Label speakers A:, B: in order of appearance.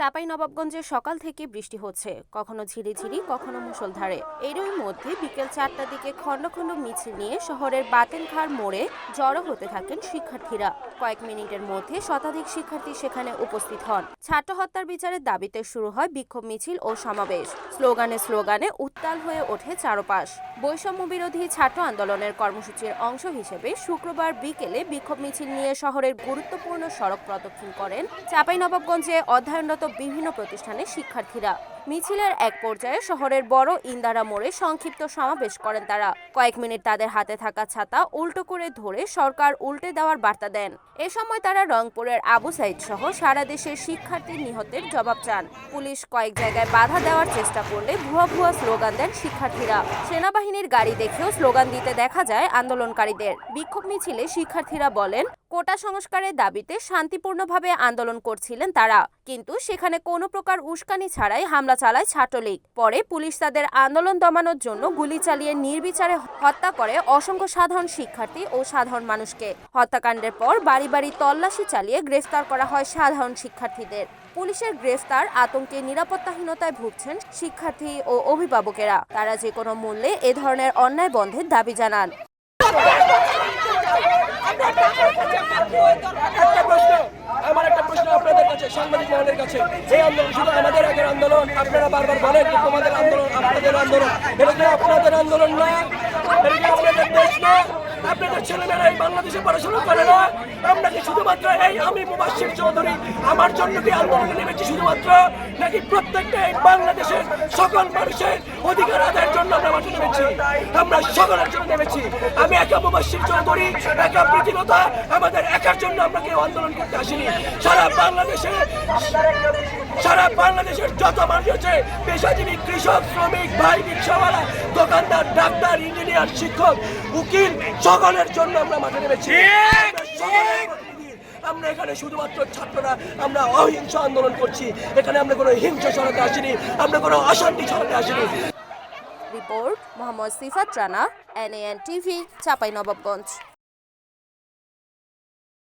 A: চাপাই নবাবগঞ্জে সকাল থেকে বৃষ্টি হচ্ছে। কখনো ঝিরিঝিরি, কখনো মুষলধারে। এরই মধ্যে বিকেল চারটার দিকে খণ্ড খণ্ড মিছিল নিয়ে শহরের বাতেনখার মোড়ে জড়ো হতে থাকেন শিক্ষার্থীরা। কয়েক মিনিটের মধ্যে শতাধিক শিক্ষার্থী সেখানে উপস্থিত হন। ছাত্র হত্যার বিচারের দাবিতে শুরু হয় বিক্ষোভ মিছিল ও সমাবেশ। স্লোগানে স্লোগানে উত্তাল হয়ে ওঠে চারপাশ। বৈষম্য বিরোধী ছাত্র আন্দোলনের কর্মসূচির অংশ হিসেবে শুক্রবার বিকেলে বিক্ষোভ মিছিল নিয়ে শহরের গুরুত্বপূর্ণ সড়ক প্রদক্ষিণ করেন চাঁপাইনবাবগঞ্জে অধ্যয়নরত বিভিন্ন প্রতিষ্ঠানের শিক্ষার্থীরা। মিছিলের এক পর্যায়ে শহরের বড় ইন্দারা মোড়ে সংক্ষিপ্ত সমাবেশ করেন তারা। কয়েক মিনিট তাদের হাতে থাকা ছাতা উল্টো করে ধরে সরকার উল্টে দেওয়ার বার্তা দেন। এ সময় তারা রংপুরের আবু সাইদ সহ সারা দেশের শিক্ষার্থী নিহতের জবাব চান। পুলিশ কয়েক জায়গায় বাধা দেওয়ার চেষ্টা করলে ভুয়া ভুয়া স্লোগান দেন শিক্ষার্থীরা। সেনাবাহিনীর গাড়ি দেখেও স্লোগান দিতে দেখা যায় আন্দোলনকারীদের। বিক্ষোভ মিছিলে শিক্ষার্থীরা বলেন, কোটা সংস্কারের দাবিতে শান্তিপূর্ণভাবে আন্দোলন করছিলেন তারা। কিন্তু সেখানে কোনো প্রকার উস্কানি ছাড়াই হামলা চালায় ছাত্রলীগ পরে পুলিশ তাদের আন্দোলন দমানোর জন্য গুলি চালিয়ে নির্বিচারে হত্যা করে অসংখ্য সাধারণ শিক্ষার্থী ও সাধারণ মানুষকে হত্যাকাণ্ডের পর বাড়ি বাড়ি তল্লাশি চালিয়ে গ্রেফতার করা হয় সাধারণ শিক্ষার্থীদের পুলিশের গ্রেফতার আতঙ্কে নিরাপত্তাহীনতায় ভুগছেন শিক্ষার্থী ও অভিভাবকেরা তারা যে কোনো মূল্যে এ ধরনের অন্যায় বন্ধের দাবি জানান
B: কাছে, সাংবাদিক মহলের কাছে। এই আন্দোলন শুধু আমাদের আগের আন্দোলন, আপনারা বারবার বলেন যে তোমাদের আন্দোলন, আপনাদের আন্দোলন। এটা কি আপনাদের আন্দোলন না? এটা আপনাদের দেশ না? আপনাদের ছেলেমেয়েরা এই বাংলাদেশে পড়াশোনা করে না। আমরা কি শুধুমাত্র এই আমি মুবাসির চৌধুরী, আমার জন্য কি আন্দোলনে নেমেছি শুধুমাত্র? নাকি প্রত্যেকটা এই বাংলাদেশের সকল মানুষের অধিকার আদায়ের জন্য আমরা মাঠে নেমেছি? আমরা সকলের জন্য নেমেছি। আমি একা মুবাসির চৌধুরী, একা প্রীতিলতা, আমাদের একার জন্য আমরা কেউ আন্দোলন করতে আসিনি। সারা বাংলাদেশে, সারা বাংলাদেশের যত মানুষ আছে, পেশাজীবী কৃষক, শ্রমিক ভাই রিক্সাওয়ালা দোকানদার, ডাক্তার, ইঞ্জিনিয়ার, শিক্ষক, উকিল সকলের জন্য আমরা মাঠে নেমেছি। আমরা এখানে শুধুমাত্র ছাত্ররা আমরা অহিংস আন্দোলন করছি। এখানে আমরা কোনো হিংসা ছড়াতে আসিনি আমরা কোনো অশান্তি ছড়াতে আসিনি।
A: Report Mohammad Sifat Rana NAN TV Chapainawabganj.